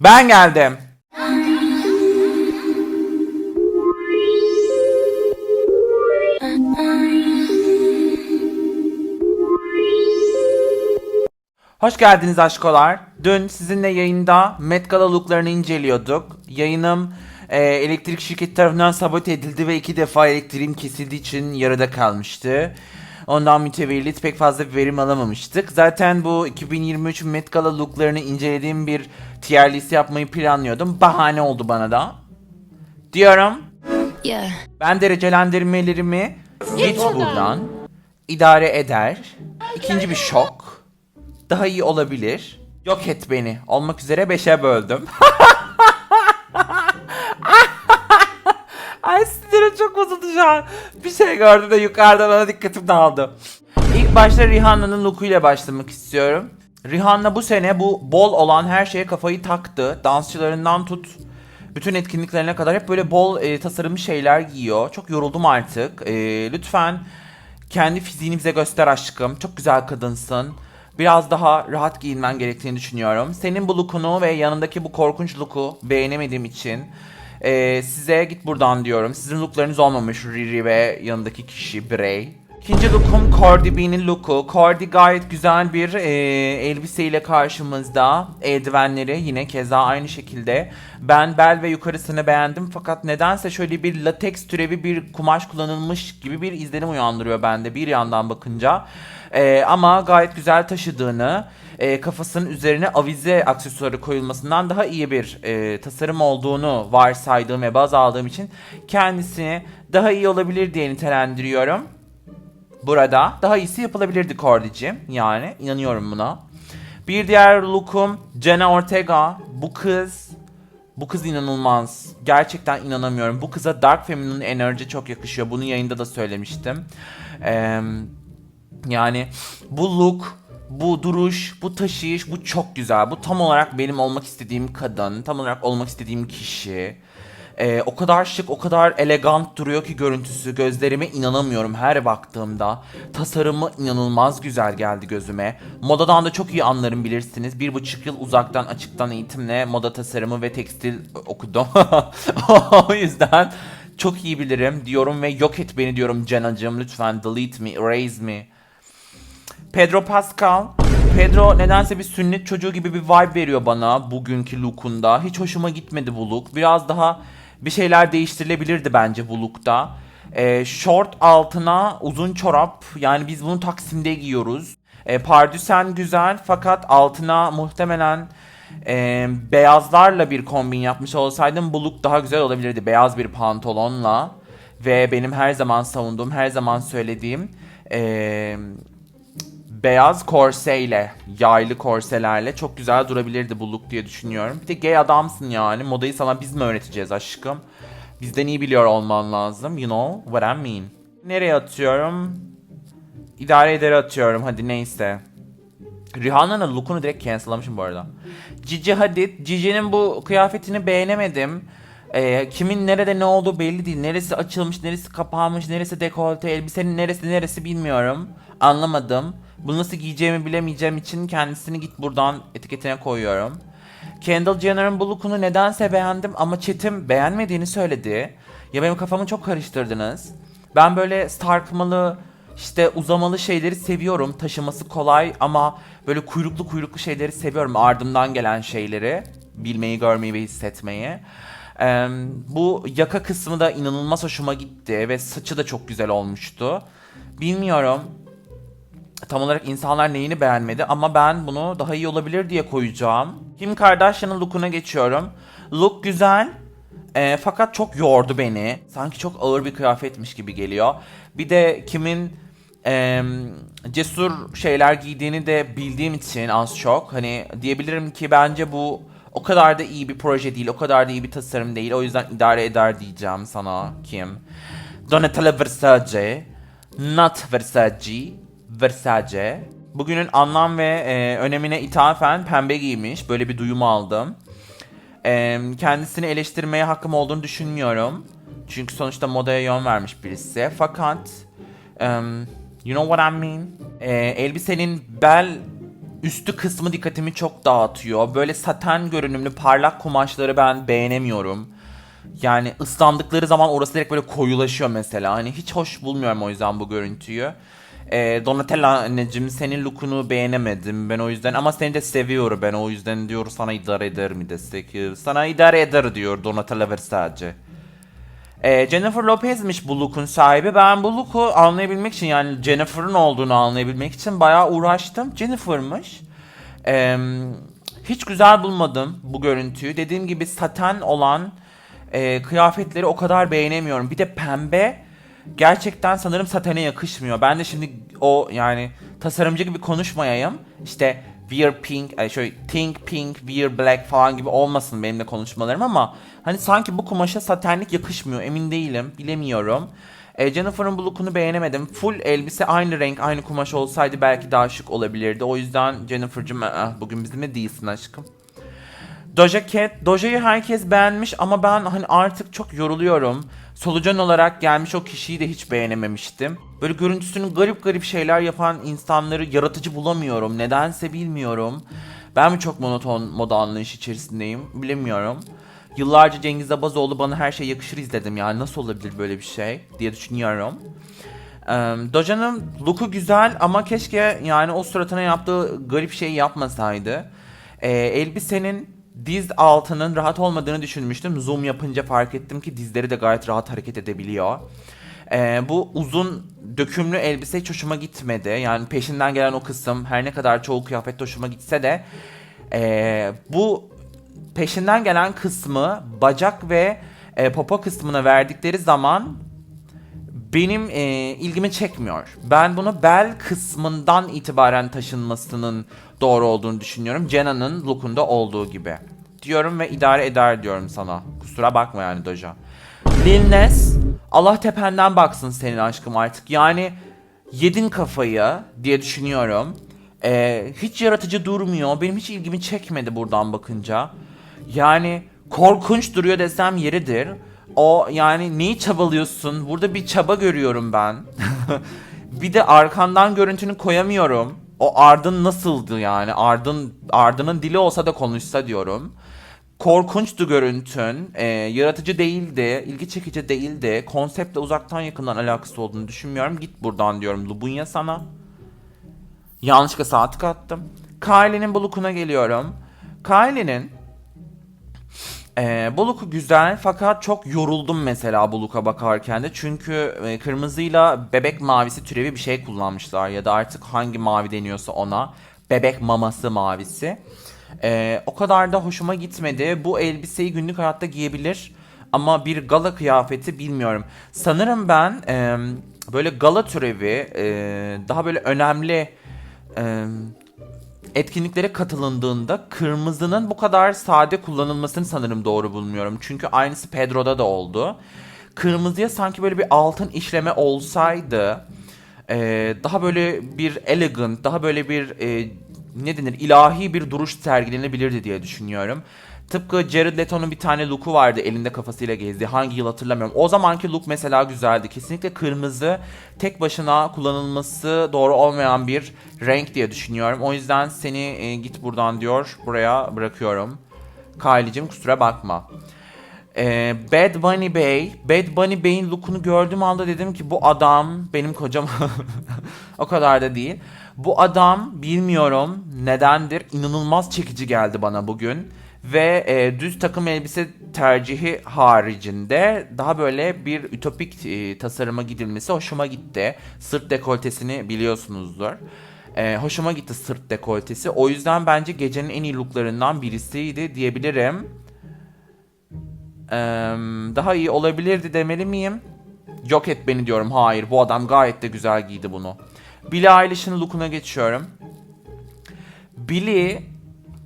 Ben geldim. Hoş geldiniz aşkolar. Dün sizinle yayında Met Gala looklarını inceliyorduk. Yayınım e, elektrik şirketi tarafından sabote edildi ve iki defa elektriğim kesildiği için yarıda kalmıştı. Ondan mütevellit pek fazla bir verim alamamıştık. Zaten bu 2023 Met Gala looklarını incelediğim bir tier list yapmayı planlıyordum. Bahane oldu bana da. Diyorum. Yeah. Ben derecelendirmelerimi git buradan idare eder. İkinci bir şok. Daha iyi olabilir. Yok et beni. Olmak üzere beşe böldüm. Ay sinirim çok bozuldu şu an. Bir şey gördüm de yukarıdan ona dikkatim dağıldı. İlk başta Rihanna'nın lookuyla başlamak istiyorum. Rihanna bu sene bu bol olan her şeye kafayı taktı. Dansçılarından tut bütün etkinliklerine kadar hep böyle bol e, tasarımlı şeyler giyiyor. Çok yoruldum artık. E, lütfen kendi fiziğini bize göster aşkım. Çok güzel kadınsın. Biraz daha rahat giyinmen gerektiğini düşünüyorum. Senin bu lookunu ve yanındaki bu korkunç looku beğenemediğim için e, size git buradan diyorum. Sizin looklarınız olmamış Riri ve yanındaki kişi Bray. İkinci lookum Cardi B'nin looku. Cardi gayet güzel bir e, elbiseyle karşımızda. Eldivenleri yine keza aynı şekilde. Ben bel ve yukarısını beğendim fakat nedense şöyle bir lateks türevi bir kumaş kullanılmış gibi bir izlenim uyandırıyor bende bir yandan bakınca. E, ama gayet güzel taşıdığını, e, kafasının üzerine avize aksesuarı koyulmasından daha iyi bir e, tasarım olduğunu varsaydığım ve baz aldığım için kendisini daha iyi olabilir diye nitelendiriyorum. Burada daha iyisi yapılabilirdi Cordy'cim. Yani inanıyorum buna. Bir diğer lookum Jenna Ortega. Bu kız bu kız inanılmaz. Gerçekten inanamıyorum. Bu kıza Dark Feminine enerji çok yakışıyor. Bunu yayında da söylemiştim. Eee yani bu look, bu duruş, bu taşıyış, bu çok güzel. Bu tam olarak benim olmak istediğim kadın, tam olarak olmak istediğim kişi. Ee, o kadar şık, o kadar elegant duruyor ki görüntüsü. Gözlerime inanamıyorum her baktığımda. Tasarımı inanılmaz güzel geldi gözüme. Modadan da çok iyi anlarım bilirsiniz. Bir buçuk yıl uzaktan açıktan eğitimle moda tasarımı ve tekstil okudum. o yüzden çok iyi bilirim diyorum ve yok et beni diyorum Cenacığım. Lütfen delete me, erase me. Pedro Pascal. Pedro nedense bir sünnet çocuğu gibi bir vibe veriyor bana bugünkü lookunda. Hiç hoşuma gitmedi bu look. Biraz daha bir şeyler değiştirilebilirdi bence bu lookta. Ee, short altına uzun çorap. Yani biz bunu Taksim'de giyiyoruz. Ee, pardüsen güzel fakat altına muhtemelen e, beyazlarla bir kombin yapmış olsaydım bu look daha güzel olabilirdi. Beyaz bir pantolonla ve benim her zaman savunduğum, her zaman söylediğim e, beyaz korseyle, yaylı korselerle çok güzel durabilirdi bu look diye düşünüyorum. Bir de gay adamsın yani. Modayı sana biz mi öğreteceğiz aşkım? Bizden iyi biliyor olman lazım. You know what I mean. Nereye atıyorum? İdare edere atıyorum. Hadi neyse. Rihanna'nın lookunu direkt cancellamışım bu arada. Cici Hadid. Cici'nin bu kıyafetini beğenemedim. Ee, kimin nerede ne olduğu belli değil. Neresi açılmış, neresi kapanmış, neresi dekolte, elbisenin neresi neresi bilmiyorum. Anlamadım. Bunu nasıl giyeceğimi bilemeyeceğim için kendisini git buradan etiketine koyuyorum. Kendall Jenner'ın bu lookunu nedense beğendim ama Çetim beğenmediğini söyledi. Ya benim kafamı çok karıştırdınız. Ben böyle sarkmalı, işte uzamalı şeyleri seviyorum. Taşıması kolay ama böyle kuyruklu kuyruklu şeyleri seviyorum. Ardımdan gelen şeyleri. Bilmeyi, görmeyi ve hissetmeyi. Ee, bu yaka kısmı da inanılmaz hoşuma gitti ve saçı da çok güzel olmuştu. Bilmiyorum tam olarak insanlar neyini beğenmedi ama ben bunu daha iyi olabilir diye koyacağım. Kim Kardashian'ın lookuna geçiyorum. Look güzel e, fakat çok yordu beni. Sanki çok ağır bir kıyafetmiş gibi geliyor. Bir de kimin e, cesur şeyler giydiğini de bildiğim için az çok. Hani diyebilirim ki bence bu o kadar da iyi bir proje değil, o kadar da iyi bir tasarım değil. O yüzden idare eder diyeceğim sana Kim. Donatella Versace, not Versace, Versace. Bugünün anlam ve e, önemine ithafen pembe giymiş. Böyle bir duyum aldım. E, kendisini eleştirmeye hakkım olduğunu düşünmüyorum. Çünkü sonuçta modaya yön vermiş birisi. Fakat um, you know what I mean? E, elbisenin bel üstü kısmı dikkatimi çok dağıtıyor. Böyle saten görünümlü parlak kumaşları ben beğenemiyorum. Yani ıslandıkları zaman orası direkt böyle koyulaşıyor mesela. Hani hiç hoş bulmuyorum o yüzden bu görüntüyü. Ee, Donatella anneciğim senin lookunu beğenemedim ben o yüzden ama seni de seviyorum ben o yüzden diyor sana idare eder mi destek sana idare eder diyor Donatella Versace. Ee, Jennifer Lopez'miş bu look'un sahibi. Ben bu look'u anlayabilmek için yani Jennifer'ın olduğunu anlayabilmek için bayağı uğraştım. Jennifer'mış. Ee, hiç güzel bulmadım bu görüntüyü. Dediğim gibi saten olan e, kıyafetleri o kadar beğenemiyorum. Bir de pembe gerçekten sanırım satene yakışmıyor. Ben de şimdi o yani tasarımcı gibi konuşmayayım. İşte wear pink, şöyle think pink, wear black falan gibi olmasın benim de konuşmalarım ama hani sanki bu kumaşa satenlik yakışmıyor. Emin değilim, bilemiyorum. E, Jennifer'ın bu look'unu beğenemedim. Full elbise aynı renk, aynı kumaş olsaydı belki daha şık olabilirdi. O yüzden Jennifer'cım "Aa, bugün bizimle değilsin aşkım. Doja Cat, Doja'yı herkes beğenmiş ama ben hani artık çok yoruluyorum. Solucan olarak gelmiş o kişiyi de hiç beğenememiştim. Böyle görüntüsünün garip garip şeyler yapan insanları yaratıcı bulamıyorum. Nedense bilmiyorum. Ben mi çok monoton moda anlayışı içerisindeyim bilemiyorum. Yıllarca Cengiz Abazoğlu bana her şey yakışır izledim yani nasıl olabilir böyle bir şey diye düşünüyorum. Ee, Doja'nın look'u güzel ama keşke yani o suratına yaptığı garip şeyi yapmasaydı. Ee, elbisenin diz altının rahat olmadığını düşünmüştüm. Zoom yapınca fark ettim ki dizleri de gayet rahat hareket edebiliyor. Ee, bu uzun dökümlü elbise hiç hoşuma gitmedi. Yani peşinden gelen o kısım her ne kadar çoğu kıyafet hoşuma gitse de ee, bu peşinden gelen kısmı bacak ve e, popo kısmına verdikleri zaman benim e, ilgimi çekmiyor. Ben bunu bel kısmından itibaren taşınmasının doğru olduğunu düşünüyorum. Jenna'nın lookunda olduğu gibi. Diyorum ve idare eder diyorum sana. Kusura bakma yani Doja. Lil Nas, Allah tependen baksın senin aşkım artık. Yani yedin kafayı diye düşünüyorum. E, hiç yaratıcı durmuyor. Benim hiç ilgimi çekmedi buradan bakınca. Yani korkunç duruyor desem yeridir. O yani neyi çabalıyorsun? Burada bir çaba görüyorum ben. bir de arkandan görüntünü koyamıyorum. O Ardın nasıldı yani? Ardın Ardın'ın dili olsa da konuşsa diyorum. Korkunçtu görüntün. Ee, yaratıcı değildi. ilgi çekici değildi. Konseptle uzaktan yakından alakası olduğunu düşünmüyorum. Git buradan diyorum. Lubunya sana. Yanlışlıkla saat tık attım. Kylie'nin bu look'una geliyorum. Kylie'nin ee, bu look'u güzel fakat çok yoruldum mesela bu look'a bakarken de. Çünkü e, kırmızıyla bebek mavisi türevi bir şey kullanmışlar ya da artık hangi mavi deniyorsa ona. Bebek maması mavisi. Ee, o kadar da hoşuma gitmedi. Bu elbiseyi günlük hayatta giyebilir ama bir gala kıyafeti bilmiyorum. Sanırım ben e, böyle gala türevi e, daha böyle önemli e, etkinliklere katılındığında kırmızının bu kadar sade kullanılmasını sanırım doğru bulmuyorum. Çünkü aynısı Pedro'da da oldu. Kırmızıya sanki böyle bir altın işleme olsaydı e, daha böyle bir elegant, daha böyle bir e, ne denir ilahi bir duruş sergilenebilirdi diye düşünüyorum. Tıpkı Jared Leto'nun bir tane look'u vardı elinde kafasıyla gezdiği. Hangi yıl hatırlamıyorum. O zamanki look mesela güzeldi. Kesinlikle kırmızı tek başına kullanılması doğru olmayan bir renk diye düşünüyorum. O yüzden seni e, git buradan diyor. Buraya bırakıyorum. Kylie'cim kusura bakma. Ee, Bad Bunny Bey. Bad Bunny Bey'in look'unu gördüğüm anda dedim ki bu adam benim kocam o kadar da değil. Bu adam bilmiyorum nedendir inanılmaz çekici geldi bana bugün. Ve e, düz takım elbise tercihi haricinde daha böyle bir ütopik e, tasarıma gidilmesi hoşuma gitti. Sırt dekoltesini biliyorsunuzdur. E, hoşuma gitti sırt dekoltesi. O yüzden bence gecenin en iyi looklarından birisiydi diyebilirim. Ee, daha iyi olabilirdi demeli miyim? Yok et beni diyorum. Hayır bu adam gayet de güzel giydi bunu. Billie Eilish'in look'una geçiyorum. Billie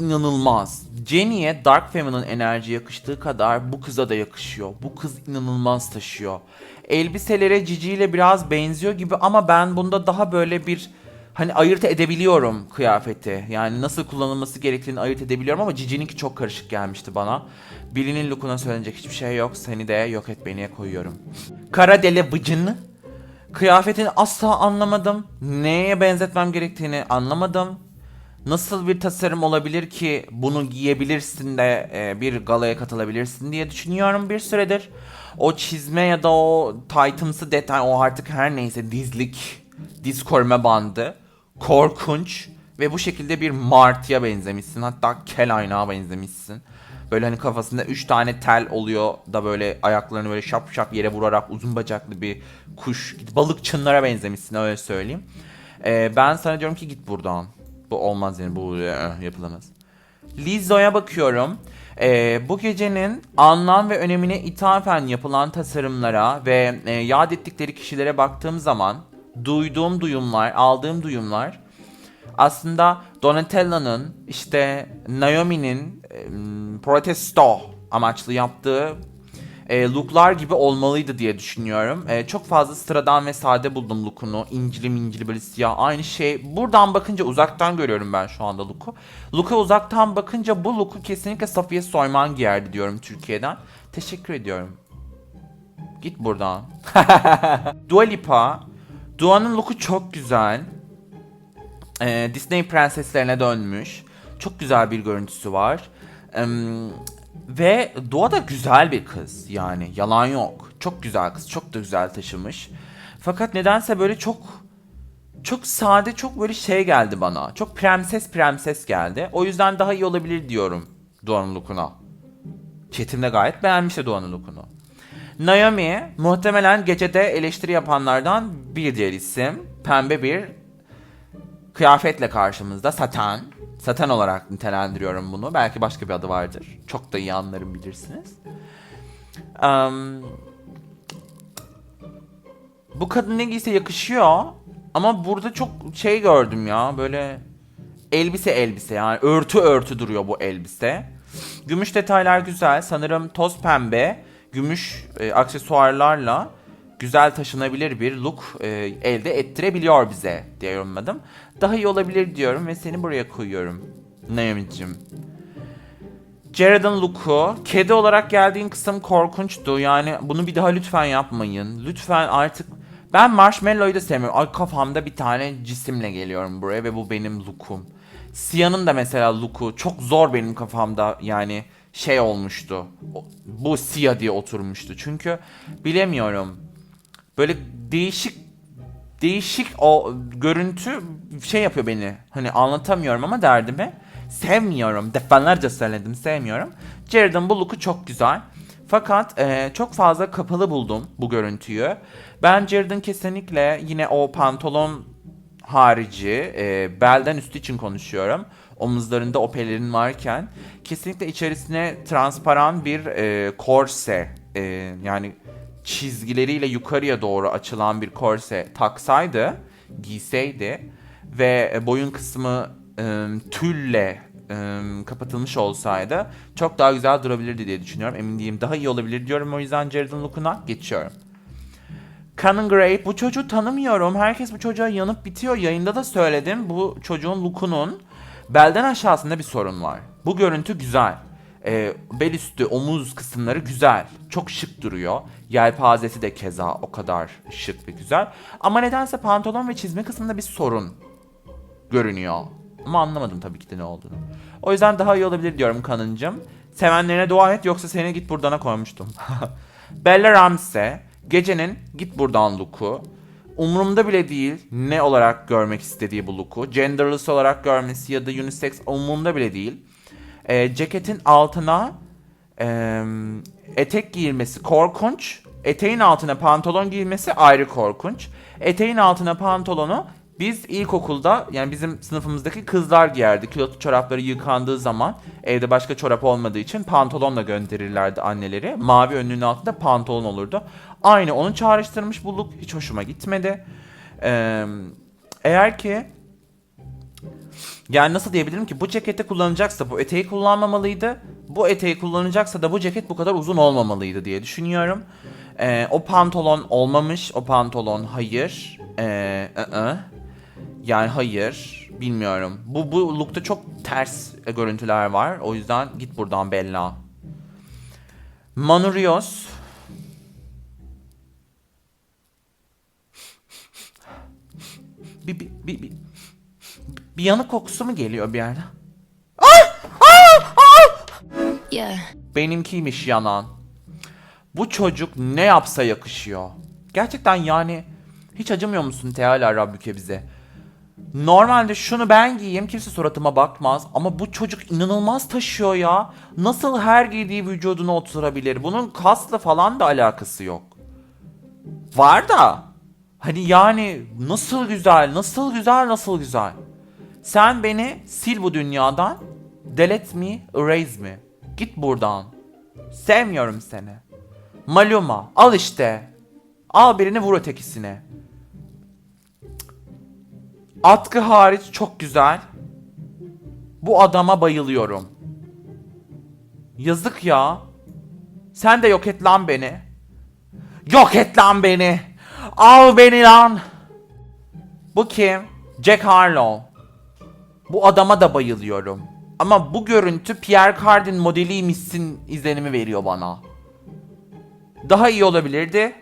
inanılmaz. Jenny'e Dark Feminine enerji yakıştığı kadar bu kıza da yakışıyor. Bu kız inanılmaz taşıyor. Elbiselere Cici ile biraz benziyor gibi ama ben bunda daha böyle bir hani ayırt edebiliyorum kıyafeti. Yani nasıl kullanılması gerektiğini ayırt edebiliyorum ama Cici'ninki çok karışık gelmişti bana. Birinin lookuna söylenecek hiçbir şey yok. Seni de yok et beniye koyuyorum. Kara dele bıcın. Kıyafetini asla anlamadım. Neye benzetmem gerektiğini anlamadım. Nasıl bir tasarım olabilir ki bunu giyebilirsin de e, bir galaya katılabilirsin diye düşünüyorum bir süredir. O çizme ya da o taytımsı detay o artık her neyse dizlik, diz koruma bandı korkunç ve bu şekilde bir martıya benzemişsin. Hatta kel aynağa benzemişsin. Böyle hani kafasında 3 tane tel oluyor da böyle ayaklarını böyle şap şap yere vurarak uzun bacaklı bir kuş, balık çınlara benzemişsin öyle söyleyeyim. Ee, ben sana diyorum ki git buradan. Bu olmaz yani bu eh, yapılamaz. Lizzo'ya bakıyorum. Ee, bu gecenin anlam ve önemine ithafen yapılan tasarımlara ve e, yad ettikleri kişilere baktığım zaman duyduğum duyumlar, aldığım duyumlar aslında Donatella'nın işte Naomi'nin e, protesto amaçlı yaptığı e, looklar gibi olmalıydı diye düşünüyorum. E, çok fazla sıradan ve sade buldum look'unu. İncili mincili böyle siyah aynı şey. Buradan bakınca uzaktan görüyorum ben şu anda look'u. Look'a uzaktan bakınca bu look'u kesinlikle Safiye Soyman giyerdi diyorum Türkiye'den. Teşekkür ediyorum. Git buradan. Dua Lipa. Dua'nın look'u çok güzel. Ee, Disney prenseslerine dönmüş. Çok güzel bir görüntüsü var. Ee, ve Dua da güzel bir kız yani yalan yok. Çok güzel kız, çok da güzel taşımış. Fakat nedense böyle çok çok sade, çok böyle şey geldi bana. Çok prenses prenses geldi. O yüzden daha iyi olabilir diyorum Dua'nın look'una. Chatim de gayet beğenmişti Dua'nın look'unu. Naomi muhtemelen gecede eleştiri yapanlardan bir diğer isim. Pembe bir kıyafetle karşımızda. Satan. Satan olarak nitelendiriyorum bunu. Belki başka bir adı vardır. Çok da iyi anlarım bilirsiniz. Em, bu kadın ne giyse yakışıyor. Ama burada çok şey gördüm ya. Böyle elbise elbise yani örtü örtü duruyor bu elbise. Gümüş detaylar güzel. Sanırım toz pembe, gümüş e, aksesuarlarla güzel taşınabilir bir look e, elde ettirebiliyor bize diye yorumladım. Daha iyi olabilir diyorum ve seni buraya koyuyorum. Naomi'cim. Jared'ın look'u. Kedi olarak geldiğin kısım korkunçtu. Yani bunu bir daha lütfen yapmayın. Lütfen artık... Ben Marshmallow'yu da sevmiyorum. Ay kafamda bir tane cisimle geliyorum buraya ve bu benim look'um. Sia'nın da mesela look'u çok zor benim kafamda yani şey olmuştu. Bu Sia diye oturmuştu. Çünkü bilemiyorum. Böyle değişik değişik o görüntü şey yapıyor beni. Hani anlatamıyorum ama derdimi. Sevmiyorum. Defalarca söyledim sevmiyorum. Jared'ın bu look'u çok güzel. Fakat e, çok fazla kapalı buldum bu görüntüyü. Ben Jared'ın kesinlikle yine o pantolon harici e, belden üstü için konuşuyorum. Omuzlarında o pelerin varken kesinlikle içerisine transparan bir e, korse e, yani çizgileriyle yukarıya doğru açılan bir korse taksaydı, giyseydi ve boyun kısmı e, tülle e, kapatılmış olsaydı çok daha güzel durabilirdi diye düşünüyorum. Emin değilim. Daha iyi olabilir diyorum. O yüzden Jared'ın look'una geçiyorum. Conan Gray, bu çocuğu tanımıyorum. Herkes bu çocuğa yanıp bitiyor. Yayında da söyledim. Bu çocuğun lookunun belden aşağısında bir sorun var. Bu görüntü güzel. Ee, bel üstü, omuz kısımları güzel. Çok şık duruyor. Yelpazesi de keza o kadar şık ve güzel. Ama nedense pantolon ve çizme kısmında bir sorun görünüyor. Ama anlamadım tabii ki de ne olduğunu. O yüzden daha iyi olabilir diyorum kanıncım. Sevenlerine dua et yoksa seni git buradana koymuştum. Bella Ramsey gecenin git buradan look'u. Umurumda bile değil ne olarak görmek istediği bu look'u. Genderless olarak görmesi ya da unisex umurumda bile değil. Ee, ceketin altına e, etek giyilmesi korkunç. Eteğin altına pantolon giyilmesi ayrı korkunç. Eteğin altına pantolonu biz ilkokulda yani bizim sınıfımızdaki kızlar giyerdi. Külotlu çorapları yıkandığı zaman evde başka çorap olmadığı için pantolonla gönderirlerdi anneleri. Mavi önlüğün altında pantolon olurdu. Aynı onu çağrıştırmış bu look hiç hoşuma gitmedi. Ee, eğer ki yani nasıl diyebilirim ki bu ceketi kullanacaksa bu eteği kullanmamalıydı. Bu eteği kullanacaksa da bu ceket bu kadar uzun olmamalıydı diye düşünüyorum. Ee, o pantolon olmamış. O pantolon hayır. Ee, ı-ı. Yani hayır. Bilmiyorum. Bu, bu lookta çok ters görüntüler var. O yüzden git buradan Bella. Manu Rios. Bir, bir, bir, bir, Bir yanık kokusu mu geliyor bir yerden? Yeah. Benimkiymiş yanan. Bu çocuk ne yapsa yakışıyor. Gerçekten yani hiç acımıyor musun Teala Rabbüke bize? Normalde şunu ben giyeyim kimse suratıma bakmaz ama bu çocuk inanılmaz taşıyor ya. Nasıl her giydiği vücuduna oturabilir? Bunun kasla falan da alakası yok. Var da hani yani nasıl güzel, nasıl güzel, nasıl güzel. Sen beni sil bu dünyadan. Delete me, erase me. Git buradan. Sevmiyorum seni. Maluma, al işte. Al birini vur ötekisine. Atkı hariç çok güzel. Bu adama bayılıyorum. Yazık ya. Sen de yok et lan beni. Yok et lan beni. Al beni lan. Bu kim? Jack Harlow. Bu adama da bayılıyorum. Ama bu görüntü Pierre Cardin modeliymişsin izlenimi veriyor bana. Daha iyi olabilirdi.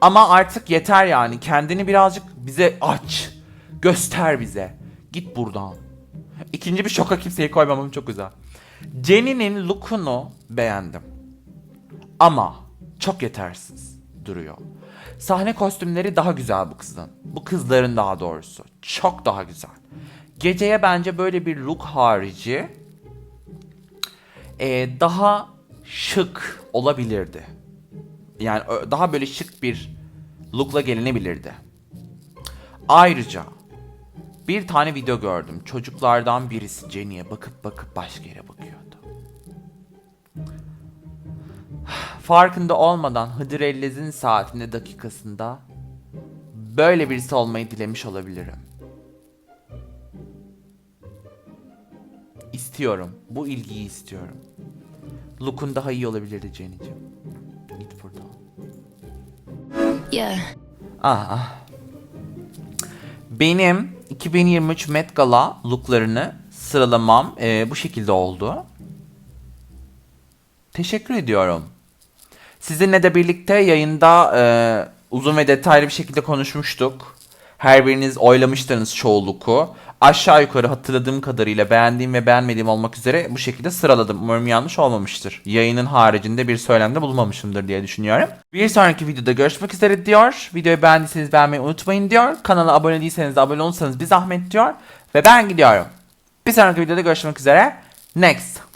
Ama artık yeter yani. Kendini birazcık bize aç. Göster bize. Git buradan. İkinci bir şoka kimseyi koymamam çok güzel. Jenny'nin look'unu beğendim. Ama çok yetersiz duruyor. Sahne kostümleri daha güzel bu kızın. Bu kızların daha doğrusu. Çok daha güzel. Geceye bence böyle bir look harici e, daha şık olabilirdi. Yani daha böyle şık bir lookla gelinebilirdi. Ayrıca bir tane video gördüm. Çocuklardan birisi Jenny'e bakıp bakıp başka yere bakıyordu. Farkında olmadan Hıdrellez'in saatinde dakikasında böyle birisi olmayı dilemiş olabilirim. İstiyorum. Bu ilgiyi istiyorum. Look'un daha iyi olabilirdi Jenny'ciğim. Git buradan. Yeah. Ah, ah. Benim 2023 Met Gala looklarını sıralamam eee, bu şekilde oldu. Teşekkür ediyorum. Sizinle de birlikte yayında eee, uzun ve detaylı bir şekilde konuşmuştuk. Her biriniz oylamıştınız çoğu look'u. Aşağı yukarı hatırladığım kadarıyla beğendiğim ve beğenmediğim olmak üzere bu şekilde sıraladım. Umarım yanlış olmamıştır. Yayının haricinde bir söylemde bulunmamışımdır diye düşünüyorum. Bir sonraki videoda görüşmek üzere diyor. Videoyu beğendiyseniz beğenmeyi unutmayın diyor. Kanala abone değilseniz de abone olursanız bir zahmet diyor. Ve ben gidiyorum. Bir sonraki videoda görüşmek üzere. Next.